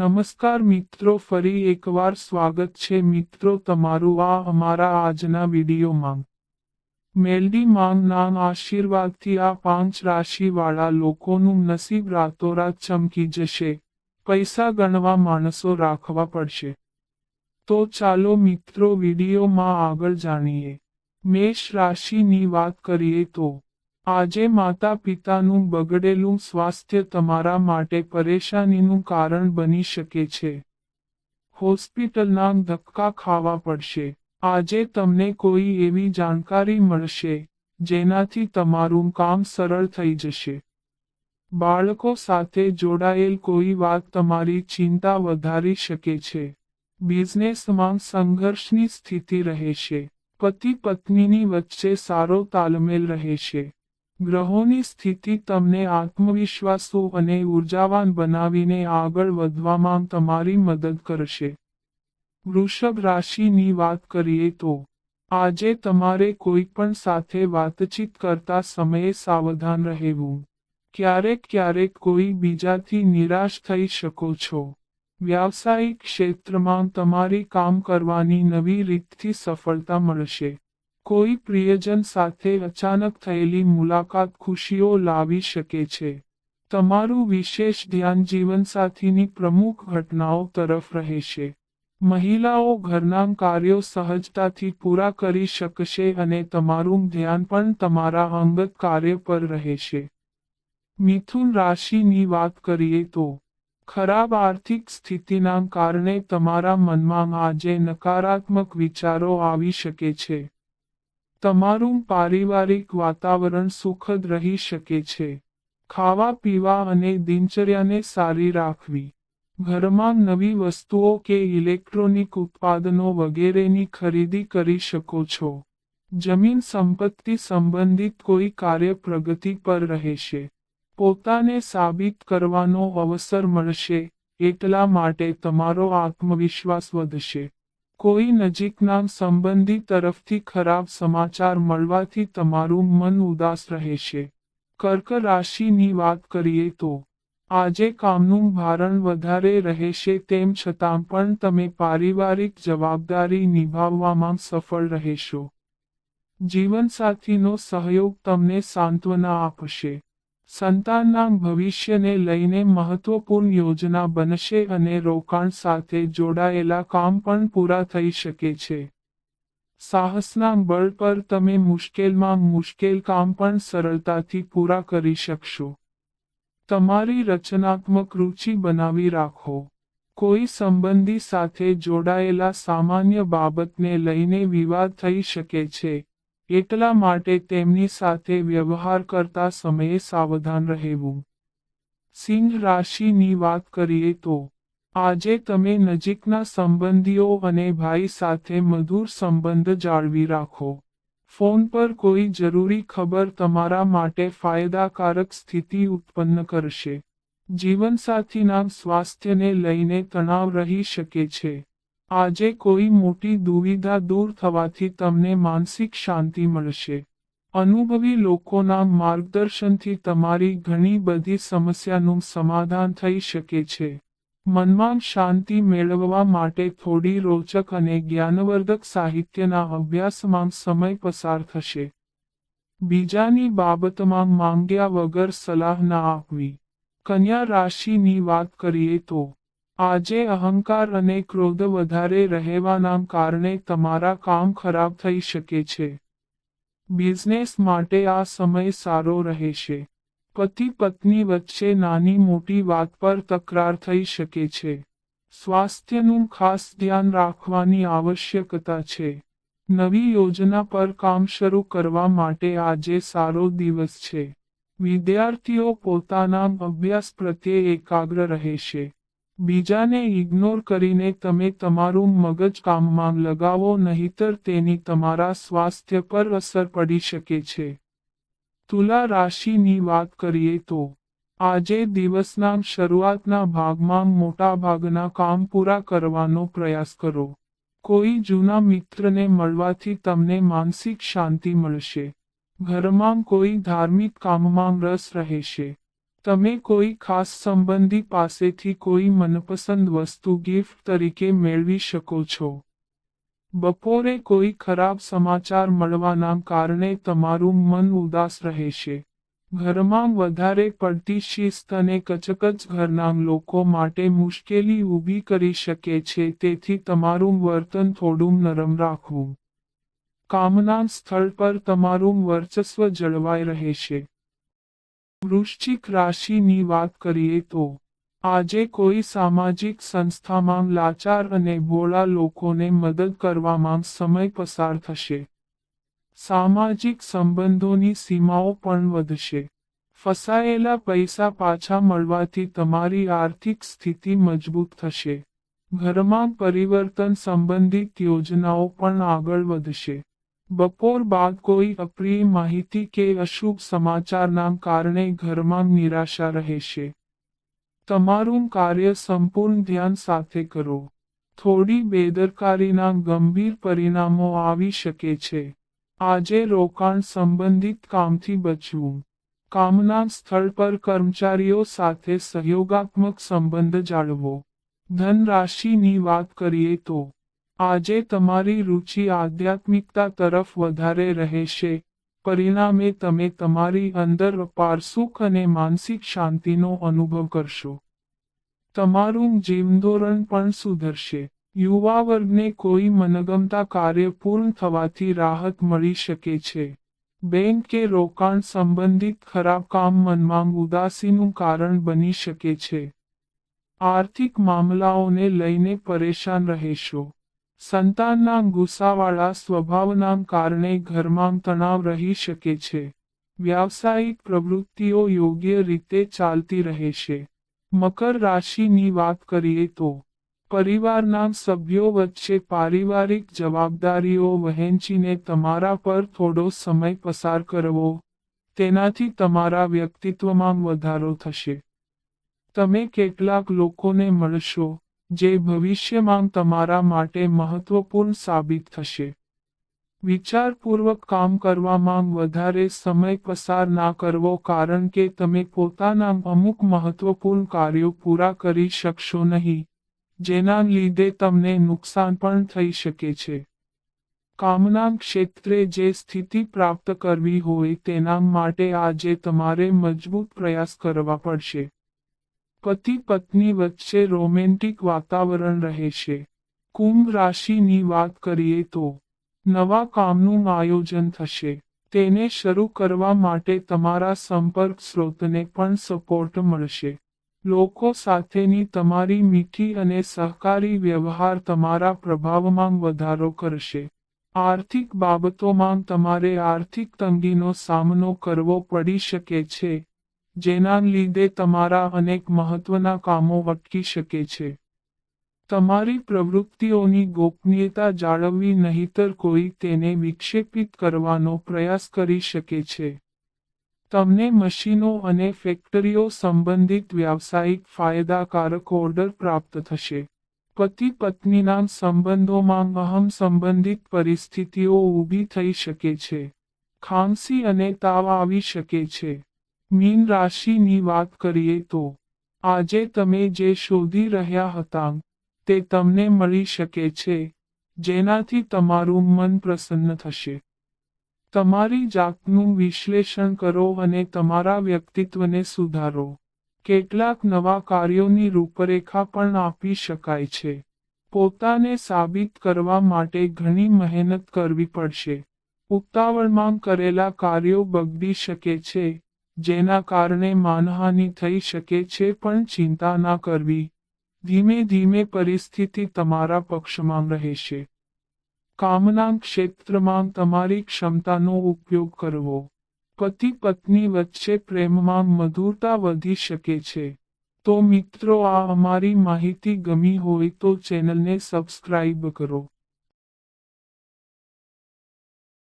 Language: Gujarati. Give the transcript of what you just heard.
નમસ્કાર મિત્રો, ફરી એકવાર સ્વાગત છે મિત્રો તમારું આ અમારા આજના વિડીયોમાં. મેલડી માંગના આશીર્વાદથી આ પાંચ રાશિવાળા લોકોનું નસીબ રાતોરાત ચમકી જશે. પૈસા ગણવા માણસો રાખવા પડશે. તો ચાલો મિત્રો વિડીયોમાં આગળ જાણીએ. મેષ રાશિની વાત કરીએ તો આજે માતા પિતાનું બગડેલું સ્વાસ્થ્ય તમારા માટે પરેશાનીનું કારણ બની શકે છે. હોસ્પિટલના ધક્કા ખાવા પડશે. આજે તમને કોઈ એવી જાણકારી મળશે, જેનાથી તમારું કામ સરળ થઈ જશે. બાળકો સાથે જોડાયેલ કોઈ વાત તમારી ચિંતા વધારી શકે છે. બિઝનેસમાં સંઘર્ષની સ્થિતિ રહેશે. પતિ પત્નીની વચ્ચે સારો તાલમેલ રહેશે. ગ્રહોની સ્થિતિ તમને આત્મવિશ્વાસુ અને ઉર્જાવાન બનાવીને આગળ વધવામાં તમારી મદદ કરશે. વૃષભ રાશિની વાત કરીએ તો, આજે તમારે કોઈ પણ સાથે વાતચીત કરતા સમયે સાવધાન રહેવું. ક્યારેક ક્યારેક કોઈ બીજાથી નિરાશ થઈ શકો છો. વ્યાવસાયિક ક્ષેત્રમાં તમારી કામ કરવાની નવી રીતથી સફળતા મળશે. કોઈ પ્રિયજન સાથે અચાનક થયેલી મુલાકાત ખુશીઓ લાવી શકે છે. તમારું વિશેષ ધ્યાન જીવનસાથીની પ્રમુખ ઘટનાઓ તરફ રહેશે મહિલાઓ ઘરના કાર્યો સહજતાથી પૂરા કરી શકશે અને તમારું ધ્યાન પણ તમારા અંગત કાર્ય પર રહેશે. મિથુન રાશિની વાત કરીએ તો, ખરાબ આર્થિક સ્થિતિના કારણે તમારા મનમાં આજે નકારાત્મક વિચારો આવી શકે છે. તમારું પારિવારિક વાતાવરણ સુખદ રહી શકે છે. ખાવા, પીવા અને દિનચર્યાને સારી રાખવી. ઘરમાં નવી વસ્તુઓ કે ઇલેક્ટ્રોનિક ઉત્પાદનો વગેરેની ખરીદી કરી શકો છો. જમીન સંપત્તિ સંબંધિત કોઈ કાર્ય પ્રગતિ પર રહેશે. પોતાને સાબિત કરવાનો અવસર મળશે, એટલા માટે તમારો આત્મવિશ્વાસ વધશે. કોઈ નજીકના સંબંધી તરફથી ખરાબ સમાચાર મળવાથી તમારું મન ઉદાસ રહેશે. કર્ક રાશિની વાત કરીએ તો, આજે કામનું ભારણ વધારે રહેશે તેમ છતાં પણ તમે પારિવારિક જવાબદારી નિભાવવામાં સફળ રહેશો. જીવનસાથીનો સહયોગ તમને સાંત્વના આપશે. સંતાનના ભવિષ્યને લઈને મહત્વપૂર્ણ યોજના બનશે અને રોકાણ સાથે જોડાયેલા કામ પણ પૂરા થઈ શકે છે. સાહસના બળ પર તમે મુશ્કેલમાં મુશ્કેલ કામ પણ સરળતાથી પૂરા કરી શકશો. તમારી રચનાત્મક રુચિ બનાવી રાખો. કોઈ સંબંધી સાથે જોડાયેલા સામાન્ય બાબતને લઈને વિવાદ થઈ શકે છે. એટલા માટે તેમની સાથે વ્યવહાર કરતા સમયે સાવધાન રહેવું. સિંહ રાશિની વાત કરીએ તો, આજે તમે નજીકના સંબંધીઓ અને ભાઈ સાથે મધુર સંબંધ જાળવી રાખો. ફોન પર કોઈ જરૂરી ખબર તમારા માટે ફાયદાકારક સ્થિતિ ઉત્પન્ન કરશે. જીવનસાથીના સ્વાસ્થ્યને લઈને તણાવ રહી શકે છે. આજે કોઈ મોટી દુવિધા દૂર થવાથી તમને માનસિક શાંતિ મળશે. અનુભવી લોકોના માર્ગદર્શનથી તમારી ઘણી બધી સમસ્યાનું સમાધાન થઈ શકે છે. મનમાં શાંતિ મેળવવા માટે થોડી રોચક અને જ્ઞાનવર્ધક સાહિત્યના અભ્યાસમાં સમય પસાર થશે. બીજાની બાબતમાં માંગ્યા વગર સલાહ ના આપવી. કન્યા રાશિની વાત કરીએ તો આજે અહંકાર અને ક્રોધ વધારે રહેવાના કારણે તમારા કામ ખરાબ થઈ શકે છે. બિઝનેસ માટે આ સમય સારો રહેશે. પતિ પત્ની વચ્ચે નાની મોટી વાત પર તકરાર થઈ શકે છે. સ્વાસ્થ્યનું ખાસ ધ્યાન રાખવાની આવશ્યકતા છે. નવી યોજના પર કામ શરૂ કરવા માટે આજે સારો દિવસ છે. વિદ્યાર્થીઓ પોતાના અભ્યાસ પ્રત્યે એકાગ્ર રહેશે. બીજાને ઇગ્નોર કરીને તમે તમારું મગજ કામમાં લગાવો, નહીતર તેની તમારા સ્વાસ્થ્ય પર અસર પડી શકે છે. તુલા રાશિની વાત કરીએ તો, આજે દિવસના શરૂઆતના ભાગમાં મોટાભાગના કામ પૂરા કરવાનો પ્રયાસ કરો. કોઈ જૂના મિત્રને મળવાથી તમને માનસિક શાંતિ મળશે. ઘરમાં કોઈ ધાર્મિક કામમાં રસ રહેશે. તમે કોઈ ખાસ સંબંધી પાસેથી કોઈ મનપસંદ વસ્તુ ગિફ્ટ તરીકે મેળવી શકો છો. બપોરે કોઈ ખરાબ સમાચાર મળવાના કારણે તમારું મન ઉદાસ રહેશે ઘરમાં વધારે પડતી શિસ્ત અને કચકચ ઘરના લોકો માટે મુશ્કેલી ઊભી કરી શકે છે, તેથી તમારું વર્તન થોડું નરમ રાખવું. કામના સ્થળ પર તમારું વર્ચસ્વ જળવાઈ રહેશે વૃશ્ચિક રાશિની વાત કરીએ તો, આજે કોઈ સામાજિક સંસ્થામાં લાચાર અને ભોળા લોકોને મદદ કરવામાં સમય પસાર થશે. સામાજિક સંબંધોની સીમાઓ પણ વધશે. ફસાયેલા પૈસા પાછા મળવાથી તમારી આર્થિક સ્થિતિ મજબૂત થશે. ઘરમાં પરિવર્તન સંબંધિત યોજનાઓ પણ આગળ વધશે. બપોર બાદ કોઈ અપ્રિય માહિતી કે અશુભ સમાચારના કારણે ઘરમાં નિરાશા રહેશે. તમારું કાર્ય સંપૂર્ણ ધ્યાન સાથે કરો. થોડી બેદરકારીના ગંભીર પરિણામો આવી શકે છે. આજે રોકાણ સંબંધિત કામથી બચવું. કામના સ્થળ પર કર્મચારીઓ સાથે સહયોગાત્મક સંબંધ જાળવો. ધન રાશિની વાત કરીએ તો આજે તમારી રુચિ આધ્યાત્મિકતા તરફ વધારે રહેશે. પરિણામે તમે તમારી અંદર અપાર સુખ અને માનસિક શાંતિનો અનુભવ કરશો. તમારું જીવનધોરણ પણ સુધરશે. યુવા વર્ગને કોઈ મનગમતા કાર્ય પૂર્ણ થવાથી રાહત મળી શકે છે. બેંક કે રોકાણ સંબંધિત ખરાબ કામ મનમાં ઉદાસીનું કારણ બની શકે છે. આર્થિક મામલાઓને લઈને પરેશાન રહેશો. સંતાનના ગુસ્સાવાળા સ્વભાવના કારણે ઘરમાં તણાવ રહી શકે છે. વ્યાવસાયિક પ્રવૃત્તિઓ યોગ્ય રીતે ચાલતી રહેશે મકર રાશિની વાત કરીએ તો, પરિવારના સભ્યો વચ્ચે પારિવારિક જવાબદારીઓ વહેંચીને તમારા પર થોડો સમય પસાર કરવો, તેનાથી તમારા વ્યક્તિત્વમાં વધારો થશે. તમે કેટલાક લોકોને મળશો જે ભવિષ્યમાં તમારા માટે મહત્વપૂર્ણ સાબિત થશે. વિચારપૂર્વક કામ કરવામાં વધારે સમય પસાર ના કરવો કારણ કે તમે પોતાના અમુક મહત્વપૂર્ણ કાર્યો પૂરા કરી શકશો નહીં, જેના લીધે તમને નુકસાન પણ થઈ શકે છે. કામના ક્ષેત્રે જે સ્થિતિ પ્રાપ્ત કરવી હોય તેના માટે આજે તમારે મજબૂત પ્રયાસ કરવા પડશે. પતિ પત્ની વચ્ચે રોમેન્ટિક વાતાવરણ રહેશે. કુંભ રાશિની વાત કરીએ તો, નવા કામનું આયોજન થશે. તેને શરૂ કરવા માટે તમારા સંપર્ક સ્ત્રોતને પણ સપોર્ટ મળશે. લોકો સાથેની તમારી મીઠી અને સહકારી વ્યવહાર તમારા પ્રભાવમાં વધારો કરશે. આર્થિક બાબતોમાં તમારે આર્થિક તંગીનો સામનો કરવો પડી શકે છે. જેના લીધે તમારા અનેક મહત્વના કામો વટકી શકે છે. તમારી પ્રવૃત્તિઓની ગોપનીયતા જાળવવી નહીતર કોઈ તેને વિક્ષેપિત કરવાનો પ્રયાસ કરી શકે છે. તમને મશીનો અને ફેક્ટરીઓ સંબંધિત વ્યાવસાયિક ફાયદાકારક ઓર્ડર પ્રાપ્ત થશે. પતિ પત્નીના સંબંધોમાં અહમ સંબંધિત પરિસ્થિતિઓ ઊભી થઈ શકે છે. ખાંસી અને તાવ આવી શકે છે. મીન રાશિની વાત કરીએ તો, આજે તમે જે શોધી રહ્યા હતા, તે તમને મળી શકે છે, જેનાથી તમારું મન પ્રસન્ન થશે. તમારી જાતનું વિશ્લેષણ કરો અને તમારા વ્યક્તિત્વને સુધારો. કેટલાક નવા કાર્યોની રૂપરેખા પણ આપી શકાય છે. પોતાને સાબિત કરવા માટે ઘણી મહેનત કરવી પડશે. ઉતાવળમાં કરેલા કાર્યો બગડી શકે છે. જેના કારણે માનહાનિ થઈ શકે છે પણ ચિંતા ના કરવી. ધીમે ધીમે પરિસ્થિતિ તમારા પક્ષમાં રહેશે. કામના ક્ષેત્રમાં તમારી ક્ષમતાનો ઉપયોગ કરવો. પતિ પત્ની વચ્ચે પ્રેમમાં મધુરતા વધી શકે છે. તો મિત્રો આ અમારી માહિતી ગમી હોય તો ચેનલને સબસ્ક્રાઇબ કરો.